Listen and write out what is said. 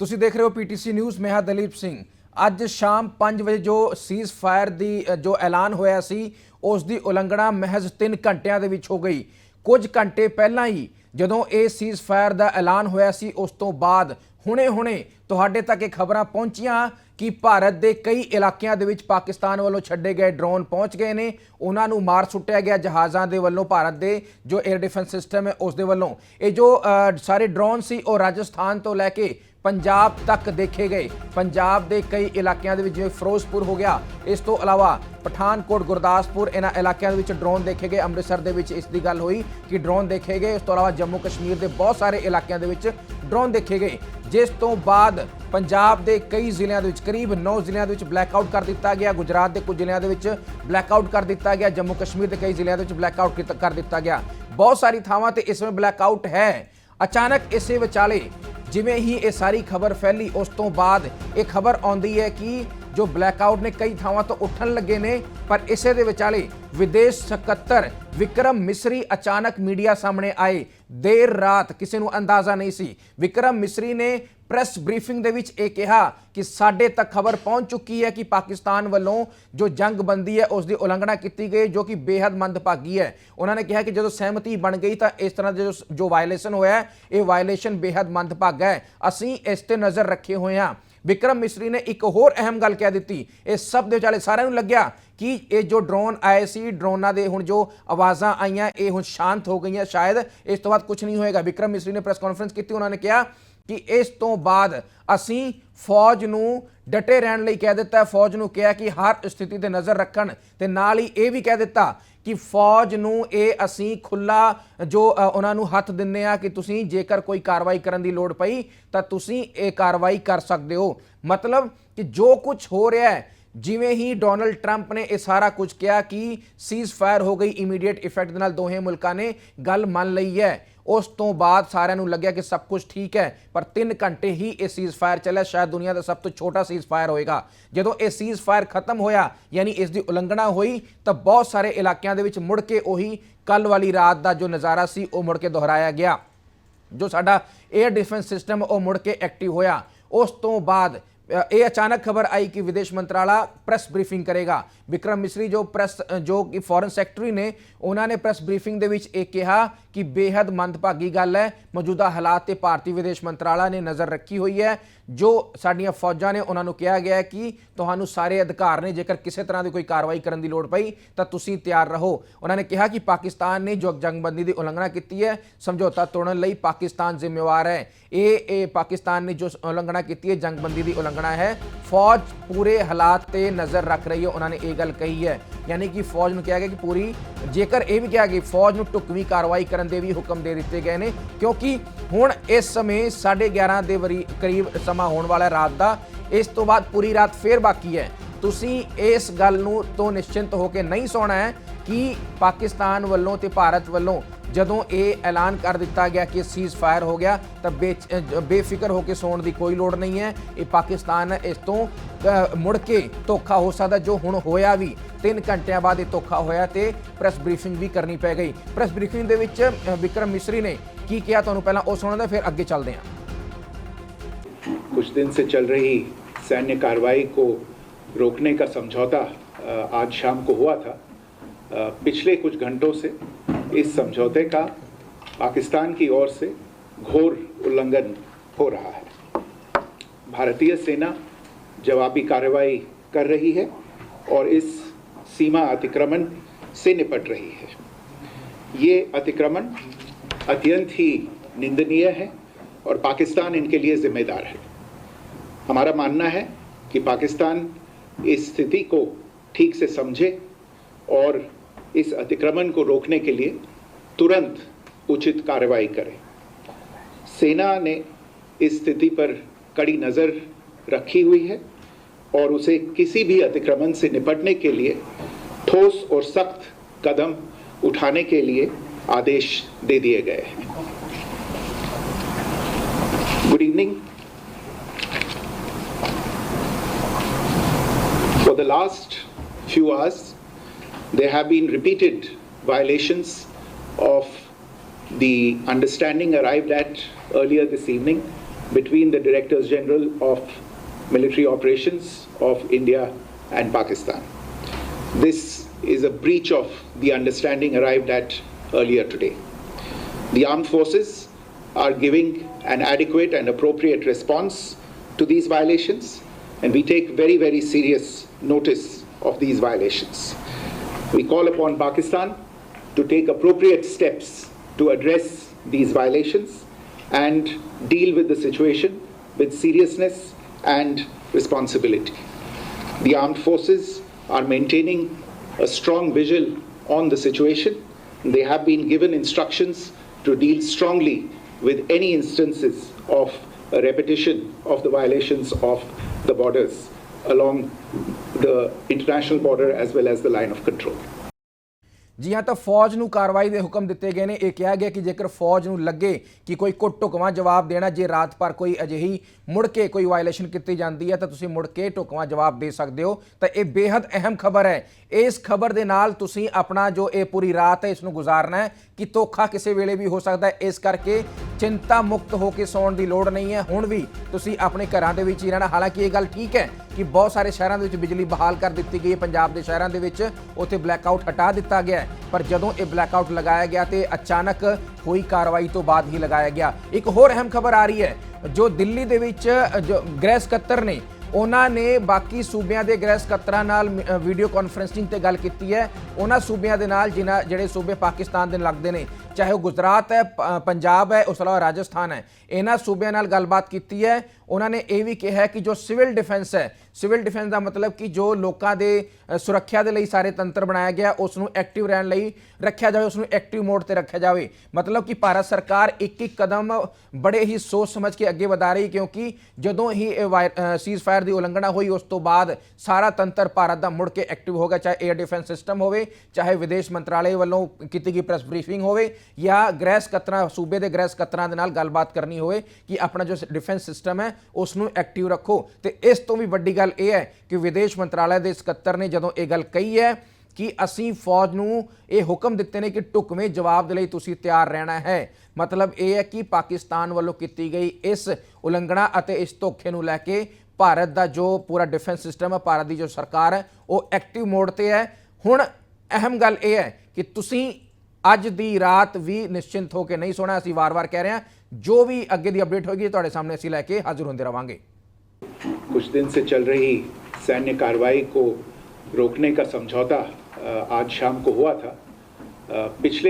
ਤੁਸੀਂ ਦੇਖ ਰਹੇ ਹੋ ਪੀਟੀਸੀ ਨਿਊਜ਼, ਮੈਂ ਹਾਂ ਦਲੀਪ ਸਿੰਘ। ਅੱਜ ਸ਼ਾਮ 5 ਵਜੇ ਜੋ ਸੀਜ਼ ਫਾਇਰ ਦੀ ਜੋ ਐਲਾਨ ਹੋਇਆ ਸੀ, ਉਸ ਦੀ ਉਲੰਘਣਾ ਮਹਿਜ਼ 3 ਘੰਟਿਆਂ ਦੇ ਵਿੱਚ ਹੋ ਗਈ। ਕੁਝ ਘੰਟੇ ਪਹਿਲਾਂ ਹੀ ਜਦੋਂ ਇਹ ਸੀਜ਼ ਫਾਇਰ ਦਾ ਐਲਾਨ ਹੋਇਆ ਸੀ, ਉਸ ਤੋਂ ਬਾਅਦ ਹੁਣੇ-ਹੁਣੇ ਤੁਹਾਡੇ ਤੱਕ ਇਹ ਖਬਰਾਂ ਪਹੁੰਚੀਆਂ ਕਿ ਭਾਰਤ ਦੇ ਕਈ ਇਲਾਕਿਆਂ ਦੇ ਵਿੱਚ ਪਾਕਿਸਤਾਨ ਵੱਲੋਂ ਛੱਡੇ ਗਏ ਡਰੋਨ ਪਹੁੰਚ ਗਏ ਨੇ। ਉਹਨਾਂ ਨੂੰ ਮਾਰ ਸੁੱਟਿਆ ਗਿਆ। ਜਹਾਜ਼ਾਂ ਦੇ ਵੱਲੋਂ ਭਾਰਤ ਦੇ ਜੋ 에ਅਰ ਡਿਫੈਂਸ ਸਿਸਟਮ ਹੈ, ਉਸ ਦੇ ਵੱਲੋਂ। ਇਹ ਜੋ ਸਾਰੇ ਡਰੋਨ ਸੀ, ਉਹ ਰਾਜਸਥਾਨ ਤੋਂ ਲੈ ਕੇ ਪੰਜਾਬ ਤੱਕ ਦੇਖੇ ਗਏ। ਪੰਜਾਬ ਦੇ ਕਈ ਇਲਾਕਿਆਂ ਦੇ ਵਿੱਚ ਜਿਵੇਂ ਫਿਰੋਜ਼ਪੁਰ ਹੋ ਗਿਆ, ਇਸ ਤੋਂ ਇਲਾਵਾ ਪਠਾਨਕੋਟ, ਗੁਰਦਾਸਪੁਰ, ਇਹਨਾਂ ਇਲਾਕਿਆਂ ਦੇ ਵਿੱਚ ਡਰੋਨ ਦੇਖੇ ਗਏ। ਅੰਮ੍ਰਿਤਸਰ ਦੇ ਵਿੱਚ ਇਸ ਦੀ ਗੱਲ ਹੋਈ ਕਿ ਡਰੋਨ ਦੇਖੇ ਗਏ। ਇਸ ਤੋਂ ਇਲਾਵਾ ਜੰਮੂ ਕਸ਼ਮੀਰ ਦੇ ਬਹੁਤ ਸਾਰੇ ਇਲਾਕਿਆਂ ਦੇ ਵਿੱਚ ਡਰੋਨ ਦੇਖੇ ਗਏ। ਜਿਸ ਤੋਂ ਬਾਅਦ ਪੰਜਾਬ ਦੇ ਕਈ ਜ਼ਿਲ੍ਹਿਆਂ ਦੇ ਵਿੱਚ, ਕਰੀਬ 9 ਜ਼ਿਲ੍ਹਿਆਂ ਦੇ ਵਿੱਚ ਬਲੈਕਆਊਟ ਕਰ ਦਿੱਤਾ ਗਿਆ। ਗੁਜਰਾਤ ਦੇ ਕੁਝ ਜ਼ਿਲ੍ਹਿਆਂ ਦੇ ਵਿੱਚ ਬਲੈਕਆਊਟ ਕਰ ਦਿੱਤਾ ਗਿਆ। ਜੰਮੂ ਕਸ਼ਮੀਰ ਦੇ ਕਈ ਜ਼ਿਲ੍ਹਿਆਂ ਦੇ ਵਿੱਚ ਬਲੈਕਆਊਟ ਕਰ ਦਿੱਤਾ ਗਿਆ। ਬਹੁਤ ਸਾਰੀ ਥਾਵਾਂ ਤੇ ਇਸ ਸਮੇਂ ਬਲੈਕਆਊਟ ਹੈ। ਅਚਾਨਕ ਇਸੇ ਵਿਚਾਲੇ ਜਿਵੇਂ ਹੀ ਇਹ ਸਾਰੀ ਖਬਰ ਫੈਲੀ, ਉਸ ਤੋਂ ਬਾਅਦ ਇਹ ਖਬਰ ਆਉਂਦੀ ਹੈ ਕਿ ਜੋ ਬਲੈਕਆਊਟ ਨੇ ਕਈ ਥਾਵਾਂ ਤੋਂ ਉੱਠਣ ਲੱਗੇ ਨੇ, ਪਰ ਇਸੇ ਦੇ ਵਿਚਾਲੇ ਵਿਦੇਸ਼ ਸਕੱਤਰ ਵਿਕਰਮ ਮਿਸਰੀ ਅਚਾਨਕ ਮੀਡੀਆ ਸਾਹਮਣੇ ਆਏ। ਦੇਰ ਰਾਤ ਕਿਸੇ ਨੂੰ ਅੰਦਾਜ਼ਾ ਨਹੀਂ ਸੀ। ਵਿਕਰਮ ਮਿਸਰੀ ਨੇ ਪ੍ਰੈਸ ਬਰੀਫਿੰਗ ਦੇ ਵਿੱਚ ਇਹ ਕਿਹਾ ਕਿ ਸਾਡੇ ਤੱਕ ਖਬਰ ਪਹੁੰਚ ਚੁੱਕੀ ਹੈ ਕਿ ਪਾਕਿਸਤਾਨ ਵੱਲੋਂ ਜੋ ਜੰਗਬੰਦੀ ਹੈ, ਉਸ ਦੀ ਉਲੰਘਣਾ ਕੀਤੀ ਗਈ, ਜੋ ਕਿ ਬੇहद ਮੰਦਭਾਗੀ ਹੈ। ਉਹਨਾਂ ਨੇ ਕਿਹਾ ਕਿ ਜਦੋਂ ਸਹਿਮਤੀ ਬਣ ਗਈ ਤਾਂ ਇਸ ਤਰ੍ਹਾਂ ਦੇ ਜੋ ਵਾਇਲੇਸ਼ਨ ਹੋਇਆ, ਇਹ ਵਾਇਲੇਸ਼ਨ ਬੇहद ਮੰਦਭਾਗਾ ਹੈ। ਅਸੀਂ ਇਸ ਤੇ ਨਜ਼ਰ ਰੱਖੇ ਹੋਏ ਹਾਂ। ਵਿਕਰਮ ਮਿਸਰੀ ਨੇ ਇੱਕ ਹੋਰ ਅਹਿਮ ਗੱਲ ਕਹਿ ਦਿੱਤੀ। ਇਹ ਸਭ ਦੇ ਵਿਚਾਲੇ ਸਾਰਿਆਂ ਨੂੰ ਲੱਗਿਆ ਕਿ ਇਹ ਜੋ ਡਰੋਨ ਆਏ ਸੀ, ਡਰੋਨਾਂ ਦੇ ਹੁਣ ਜੋ ਆਵਾਜ਼ਾਂ ਆਈਆਂ, ਇਹ ਹੁਣ ਸ਼ਾਂਤ ਹੋ ਗਈਆਂ। ਸ਼ਾਇਦ ਇਸ ਤੋਂ ਬਾਅਦ ਕੁਝ ਨਹੀਂ ਹੋਏਗਾ। ਵਿਕਰਮ ਮਿਸਰੀ ਨੇ ਪ੍ਰੈਸ ਕਾਨਫਰੰਸ ਕੀਤੀ, ਉਹਨਾਂ ਨੇ ਕਿਹਾ ਕਿ ਇਸ ਤੋਂ ਬਾਅਦ ਅਸੀਂ ਫੌਜ ਨੂੰ ਡਟੇ ਰਹਿਣ ਲਈ ਕਹਿ ਦਿੱਤਾ। ਫੌਜ ਨੂੰ ਕਿਹਾ ਕਿ ਹਰ ਸਥਿਤੀ ਤੇ ਨਜ਼ਰ ਰੱਖਣ ਤੇ ਨਾਲ ਹੀ ਇਹ ਵੀ ਕਹਿ ਦਿੱਤਾ ਕਿ ਫੌਜ ਨੂੰ ਇਹ ਅਸੀਂ ਖੁੱਲਾ ਜੋ ਉਹਨਾਂ ਨੂੰ ਹੱਥ ਦਿੰਨੇ ਆ ਕਿ ਤੁਸੀਂ ਜੇਕਰ ਕੋਈ ਕਾਰਵਾਈ ਕਰਨ ਦੀ ਲੋੜ ਪਈ ਤਾਂ ਤੁਸੀਂ ਇਹ ਕਾਰਵਾਈ ਕਰ ਸਕਦੇ ਹੋ। ਮਤਲਬ ਕਿ ਜੋ ਕੁਝ ਹੋ ਰਿਹਾ ਹੈ, ਜਿਵੇਂ ਹੀ ਡੋਨਲਡ ਟਰੰਪ ਨੇ ਇਹ ਸਾਰਾ ਕੁਝ ਕਿਹਾ ਕਿ ਸੀਜ਼ ਫਾਇਰ ਹੋ ਗਈ ਇਮੀਡੀਏਟ ਇਫੈਕਟ ਦੇ ਨਾਲ ਦੋਹੇ ਮੁਲਕਾਂ ਨੇ ਗੱਲ ਮੰਨ ਲਈ ਹੈ। ਉਸ ਤੋਂ ਬਾਅਦ ਸਾਰਿਆਂ ਨੂੰ ਲੱਗਿਆ ਕਿ ਸਭ ਕੁਝ ਠੀਕ ਹੈ, ਪਰ 3 ਘੰਟੇ ਹੀ ਇਹ ਸੀਜ਼ ਫਾਇਰ ਚੱਲਿਆ, ਸ਼ਾਇਦ ਦੁਨੀਆ ਦਾ ਸਭ ਤੋਂ ਛੋਟਾ ਸੀਜ਼ ਫਾਇਰ ਹੋਏਗਾ। ਜਦੋਂ ਇਹ ਸੀਜ਼ ਫਾਇਰ ਖਤਮ ਹੋਇਆ, ਯਾਨੀ ਇਸ ਦੀ ਉਲੰਘਣਾ ਹੋਈ, ਤਾਂ ਬਹੁਤ ਸਾਰੇ ਇਲਾਕਿਆਂ ਦੇ ਵਿੱਚ ਮੁੜ ਕੇ ਉਹੀ ਕੱਲ ਵਾਲੀ ਰਾਤ ਦਾ ਜੋ ਨਜ਼ਾਰਾ ਸੀ, ਉਹ ਮੁੜ ਕੇ ਦੁਹਰਾਇਆ ਗਿਆ। ਜੋ ਸਾਡਾ 에ਅਰ ਡਿਫੈਂਸ ਸਿਸਟਮ ਉਹ ਮੁੜ ਕੇ ਐਕਟਿਵ ਹੋਇਆ। ਉਸ ਤੋਂ ਬਾਅਦ ਅ, ਇਹ ਅਚਾਨਕ ਖਬਰ ਆਈ ਕਿ ਵਿਦੇਸ਼ ਮੰਤਰਾਲਾ ਪ੍ਰੈਸ ਬਰੀਫਿੰਗ ਕਰੇਗਾ। ਵਿਕਰਮ ਮਿਸਰੀ ਜੋ ਪ੍ਰੈਸ ਜੋ ਕਿ ਫੋਰਨ ਸੈਕਟਰੀ ਨੇ ਉਹਨਾਂ ਨੇ ਪ੍ਰੈਸ ਬਰੀਫਿੰਗ ਦੇ ਵਿੱਚ ਇਹ ਕਿਹਾ ਕਿ ਬੇहद ਮੰਦਭਾਗੀ ਗੱਲ ਹੈ। ਮੌਜੂਦਾ ਹਾਲਾਤ ਤੇ ਭਾਰਤੀ ਵਿਦੇਸ਼ ਮੰਤਰਾਲਾ ਨੇ ਨਜ਼ਰ ਰੱਖੀ ਹੋਈ ਹੈ। ਜੋ ਸਾਡੀਆਂ ਫੌਜਾਂ ਨੇ ਉਹਨਾਂ ਨੂੰ ਕਿਹਾ ਗਿਆ ਕਿ ਤੁਹਾਨੂੰ ਸਾਰੇ ਅਧਿਕਾਰ ਨੇ ਜੇਕਰ ਕਿਸੇ ਤਰ੍ਹਾਂ ਦੀ ਕੋਈ ਕਾਰਵਾਈ ਕਰਨ ਦੀ ਲੋੜ ਪਈ ਤਾਂ ਤੁਸੀਂ ਤਿਆਰ ਰਹੋ। ਉਹਨਾਂ ਨੇ ਕਿਹਾ ਕਿ ਪਾਕਿਸਤਾਨ ਨੇ ਜੋ ਜੰਗਬੰਦੀ ਦੀ ਉਲੰਘਣਾ ਕੀਤੀ ਹੈ ਸਮਝੌਤਾ ਤੋੜਨ ਲਈ ਪਾਕਿਸਤਾਨ ਜ਼ਿੰਮੇਵਾਰ ਹੈ। ਇਹ ਇਹ ਪਾਕਿਸਤਾਨ ਨੇ ਜੋ ਉਲੰਘਣਾ ਕੀਤੀ ਹੈ ਜੰਗਬੰਦੀ ਦੀ ਉਲੰਘਣਾ ਹੈ। ਫੌਜ ਪੂਰੇ ਹਾਲਾਤ ਤੇ ਨਜ਼ਰ ਰੱਖ ਰਹੀ ਹੈ, ਉਹਨਾਂ ਨੇ ਇਹ ਗੱਲ ਕਹੀ ਹੈ। ਯਾਨੀ ਕਿ ਫੌਜ ਨੂੰ ਕਿਹਾ ਗਿਆ ਕਿ ਪੂਰੀ, ਜੇਕਰ ਇਹ ਵੀ ਕਿਹਾ ਗਿਆ ਫੌਜ ਨੂੰ ਟੁਕਵੀਂ ਕਾਰਵਾਈ ਕਰਨ ਦੇ ਵੀ ਹੁਕਮ ਦੇ ਦਿੱਤੇ ਗਏ ਨੇ, ਕਿਉਂਕਿ ਹੁਣ ਇਸ ਸਮੇਂ 11:30 ਦੇ ਵਰੀ ਕਰੀਬ ਸਮਾਂ ਹੋਣ ਵਾਲਾ ਰਾਤ ਦਾ, ਇਸ ਤੋਂ ਬਾਅਦ ਪੂਰੀ ਰਾਤ ਫੇਰ ਬਾਕੀ ਹੈ। ਤੁਸੀਂ ਇਸ ਗੱਲ ਨੂੰ ਤੋਂ ਨਿਸ਼ਚਿੰਤ ਹੋ ਕੇ ਨਹੀਂ ਸੌਣਾ ਹੈ ਕਿ ਪਾਕਿਸਤਾਨ ਵੱਲੋਂ ਤੇ ਭਾਰਤ ਵੱਲੋਂ ਜਦੋਂ ਇਹ ਐਲਾਨ ਕਰ ਦਿੱਤਾ ਗਿਆ ਕਿ ਸੀਜ਼ ਫਾਇਰ ਹੋ ਗਿਆ ਤਾਂ ਬੇਚ- ਅ, ਬੇਫਿਕਰ ਹੋ ਕੇ ਸੌਣ ਦੀ ਕੋਈ ਲੋੜ ਨਹੀਂ ਹੈ ਇਹ ਪਾਕਿਸਤਾਨ ਇਸ ਤੋਂ ਅ, ਮੁੜ ਕੇ ਧੋਖਾ ਹੋ ਸਕਦਾ ਜੋ ਹੁਣ ਹੋਇਆ ਵੀ 3 ਘੰਟਿਆਂ ਬਾਅਦ ਇਹ ਧੋਖਾ ਹੋਇਆ ਤੇ ਪ੍ਰੈਸ ਬਰੀਫਿੰਗ ਵੀ ਕਰਨੀ ਪੈ ਗਈ ਪ੍ਰੈਸ ਬਰੀਫਿੰਗ ਦੇ ਵਿੱਚ ਅ, ਵਿਕਰਮ ਮਿਸਰੀ ਨੇ ਕੀ ਕਿਹਾ ਤੁਹਾਨੂੰ ਪਹਿਲਾਂ ਉਹ ਸੁਣਾਉਂਦਾ ਫਿਰ ਅੱਗੇ ਚੱਲਦੇ ਹਾਂ कुछ दिन से चल रही सैन्य कार्रवाई को रोकने का समझौता अ, आज शाम को हुआ था अ, पिछले कुछ घंटों से इस समझौते का पाकिस्तान की ओर से घोर उल्लंघन हो रहा है। भारतीय सेना जवाबी कार्रवाई कर रही है और इस सीमा अतिक्रमण से निपट रही है। ये अतिक्रमण अत्यंत ही निंदनीय है और पाकिस्तान इनके लिए जिम्मेदार है। हमारा मानना है कि पाकिस्तान इस स्थिति को ठीक से समझे और इस अतिक्रमण को रोकने के लिए तुरंत उचित कार्रवाई करे। सेना ने इस स्थिति पर कड़ी नज़र रखी हुई है और उसे किसी भी अतिक्रमण से निपटने के लिए ठोस और सख्त कदम उठाने के लिए आदेश दे दिए गए हैं। Good evening for the last few hours, there have been repeated violations of the understanding arrived at earlier this evening between the Directors General of Military Operations of India and Pakistan. This is a breach of the understanding arrived at earlier today. The armed forces are giving an adequate and appropriate response to these violations, and we take very, very serious notice of these violations. We call upon Pakistan to take appropriate steps to address these violations and deal with the situation with seriousness and responsibility. The armed forces are maintaining a strong vigil on the situation. They have been given instructions to deal strongly with any instances of a repetition of the violations of the borders along the international border as well as the line of control. ਜੀ ਹਾਂ, ਤਾਂ ਫੌਜ ਨੂੰ ਕਾਰਵਾਈ ਦੇ ਹੁਕਮ ਦਿੱਤੇ ਗਏ ਨੇ। ਇਹ ਕਿਹਾ ਗਿਆ ਕਿ ਜੇਕਰ ਫੌਜ ਨੂੰ ਲੱਗੇ ਕਿ ਕੋਈ ਕੋ ਢੁਕਵਾਂ ਜਵਾਬ ਦੇਣਾ, ਜੇ ਰਾਤ ਪਰ ਕੋਈ ਅਜਿਹੀ ਮੁੜ ਕੇ ਕੋਈ ਵਾਇਲੇਸ਼ਨ ਕੀਤੀ ਜਾਂਦੀ ਹੈ, ਤਾਂ ਤੁਸੀਂ ਮੁੜ ਕੇ ਢੁਕਵਾਂ ਜਵਾਬ ਦੇ ਸਕਦੇ ਹੋ। ਤਾਂ ਇਹ ਬੇहद ਅਹਿਮ ਖਬਰ ਹੈ। ਇਸ ਖਬਰ ਦੇ ਨਾਲ ਤੁਸੀਂ ਆਪਣਾ ਜੋ ਇਹ ਪੂਰੀ ਰਾਤ ਹੈ, ਇਸ ਨੂੰ ਗੁਜ਼ਾਰਨਾ ਹੈ ਕਿ ਧੋਖਾ ਕਿਸੇ ਵੇਲੇ ਵੀ ਹੋ ਸਕਦਾ ਹੈ। ਇਸ ਕਰਕੇ ਚਿੰਤਾ ਮੁਕਤ ਹੋ ਕੇ ਸੌਣ ਦੀ ਲੋੜ ਨਹੀਂ ਹੈ। ਹੁਣ ਵੀ ਤੁਸੀਂ ਆਪਣੇ ਘਰਾਂ ਦੇ ਵਿੱਚ ਹੀ ਰਹਿਣਾ। ਹਾਲਾਂਕਿ ਇਹ ਗੱਲ ਠੀਕ ਹੈ ਕਿ ਬਹੁਤ ਸਾਰੇ ਸ਼ਹਿਰਾਂ ਦੇ ਵਿੱਚ ਬਿਜਲੀ ਬਹਾਲ ਕਰ ਦਿੱਤੀ ਗਈ ਹੈ। ਪੰਜਾਬ ਦੇ ਸ਼ਹਿਰਾਂ ਦੇ ਵਿੱਚ ਉੱਥੇ ਬਲੈਕਆਊਟ ਹਟਾ ਦਿੱਤਾ ਗਿਆ ਹੈ। ਪਰ ਜਦੋਂ ਇਹ ਬਲੈਕਆਊਟ ਲਗਾਇਆ ਗਿਆ ਤੇ ਅਚਾਨਕ ਹੋਈ ਕਾਰਵਾਈ ਤੋਂ ਬਾਅਦ ਹੀ ਲਗਾਇਆ ਗਿਆ। ਇੱਕ ਹੋਰ ਅਹਿਮ ਖਬਰ ਆ ਰਹੀ ਹੈ। ਜੋ ਦਿੱਲੀ ਦੇ ਵਿੱਚ, ਜੋ ਗ੍ਰਹਿ ਸਕੱਤਰ ਨੇ ਉਹਨਾਂ ਨੇ ਬਾਕੀ ਸੂਬਿਆਂ ਦੇ ਗ੍ਰਹਿ ਸਕੱਤਰਾਂ ਨਾਲ ਮ- ਵੀਡੀਓ ਕਾਨਫਰੈਂਸਿੰਗ ਤੇ ਗੱਲ ਕੀਤੀ ਹੈ। ਉਹਨਾਂ ਸੂਬਿਆਂ ਦੇ ਨਾਲ ਜਿਨ੍ਹਾਂ, ਜਿਹੜੇ ਸੂਬੇ ਪਾਕਿਸਤਾਨ ਦੇ ਲੱਗਦੇ ਨੇ, ਚਾਹੇ ਉਹ ਗੁਜਰਾਤ ਹੈ ਪੰਜਾਬ ਹੈ, ਉਸ ਤੋਂ ਇਲਾਵਾ ਰਾਜਸਥਾਨ ਹੈ। ਇਹਨਾਂ ਸੂਬਿਆਂ ਨਾਲ ਗੱਲਬਾਤ ਕੀਤੀ ਹੈ। ਉਹਨਾਂ ਨੇ ਇਹ ਵੀ ਕਿਹਾ ਕਿ ਜੋ ਸਿਵਲ ਡਿਫੈਂਸ ਹੈ ਸਿਵਲ ਡਿਫੈਂਸ ਦਾ ਮਤਲਬ ਕਿ ਜੋ ਲੋਕਾਂ ਦੇ ਸੁਰੱਖਿਆ ਦੇ ਲਈ ਸਾਰੇ ਤੰਤਰ ਬਣਾਇਆ ਗਿਆ ਉਸ ਨੂੰ ਐਕਟਿਵ ਰਹਿਣ ਲਈ ਰੱਖਿਆ ਜਾਵੇ ਉਸ ਨੂੰ ਐਕਟਿਵ ਮੋਡ ਤੇ ਰੱਖਿਆ ਜਾਵੇ। ਮਤਲਬ ਕਿ ਭਾਰਤ ਸਰਕਾਰ ਇੱਕ ਇੱਕ ਕਦਮ ਬੜੇ ਹੀ ਸੋਚ ਸਮਝ ਕੇ ਅੱਗੇ ਵਧਾ ਰਹੀ ਕਿਉਂਕਿ ਜਦੋਂ ਹੀ ਇਹ ਸੀਜ਼ ਫਾਇਰ ਦੀ ਉਲੰਘਣਾ ਹੋਈ, ਉਸ ਤੋਂ ਬਾਅਦ ਸਾਰਾ ਤੰਤਰ ਭਾਰਤ ਦਾ ਮੁੜ ਕੇ ਐਕਟਿਵ ਹੋ ਗਿਆ, ਚਾਹੇ 에ਅਰ ਡਿਫੈਂਸ ਸਿਸਟਮ ਹੋਵੇ, ਚਾਹੇ ਵਿਦੇਸ਼ ਮੰਤਰਾਲੇ ਵੱਲੋਂ ਕੀਤੀ ਗਈ ਪ੍ਰੈਸ ਬਰੀਫਿੰਗ ਹੋਵੇ, ਜਾਂ ਗ੍ਰਹਿ ਸਕੱਤਰਾਂ, ਸੂਬੇ ਦੇ ਗ੍ਰਹਿ ਸਕੱਤਰਾਂ ਦੇ ਨਾਲ ਗੱਲਬਾਤ ਕਰਨੀ ਹੋਵੇ, ਕਿ ਆਪਣਾ ਜੋ ਡਿਫੈਂਸ ਸਿਸਟਮ ਹੈ ਉਸ ਨੂੰ ਐਕਟਿਵ ਰੱਖੋ। ਤੇ ਇਸ ਤੋਂ ਵੀ ਵੱਡੀ ਗੱਲ ਇਹ ਹੈ ਕਿ ਵਿਦੇਸ਼ ਮੰਤਰਾਲੇ ਦੇ ਸਕੱਤਰ ਨੇ ਜਦੋਂ ਇਹ ਗੱਲ ਕਹੀ ਹੈ ਕਿ ਅਸੀਂ ਫੌਜ ਨੂੰ ਇਹ ਹੁਕਮ ਦਿੱਤੇ ਨੇ ਕਿ ਢੁਕਵੇਂ ਜਵਾਬ ਦੇ ਲਈ ਤੁਸੀਂ ਤਿਆਰ ਰਹਿਣਾ ਹੈ, ਮਤਲਬ ਇਹ ਹੈ ਕਿ ਪਾਕਿਸਤਾਨ ਵੱਲੋਂ ਕੀਤੀ ਗਈ ਇਸ ਉਲੰਘਣਾ ਅਤੇ ਇਸ ਧੋਖੇ ਨੂੰ ਲੈ ਕੇ ਭਾਰਤ ਦਾ ਜੋ ਪੂਰਾ ਡਿਫੈਂਸ ਸਿਸਟਮ ਹੈ, ਭਾਰਤ ਦੀ ਜੋ ਸਰਕਾਰ ਹੈ, ਉਹ ਐਕਟਿਵ ਮੋਡ ਤੇ ਹੈ। ਹੁਣ ਅਹਿਮ ਗੱਲ ਇਹ ਹੈ ਕਿ ਤੁਸੀਂ ਅੱਜ ਦੀ ਰਾਤ ਵੀ ਨਿਸ਼ਚਿੰਤ ਹੋ ਕੇ ਨਹੀਂ ਸੋਣਾ, ਅਸੀਂ ਵਾਰ-ਵਾਰ ਕਹਿ ਰਹੇ ਹਾਂ, ਜੋ ਵੀ ਅੱਗੇ ਦੀ ਅਪਡੇਟ ਹੋਏਗੀ, ਤੁਹਾਡੇ ਸਾਹਮਣੇ ਅਸੀਂ ਲੈ ਕੇ ਹਾਜ਼ਰ ਹੁੰਦੇ ਰਵਾਂਗੇ। कुछ दिन से चल रही सैन्य कार्रवाई को रोकने का समझौता अ, आज शाम को हुआ था अ, पिछले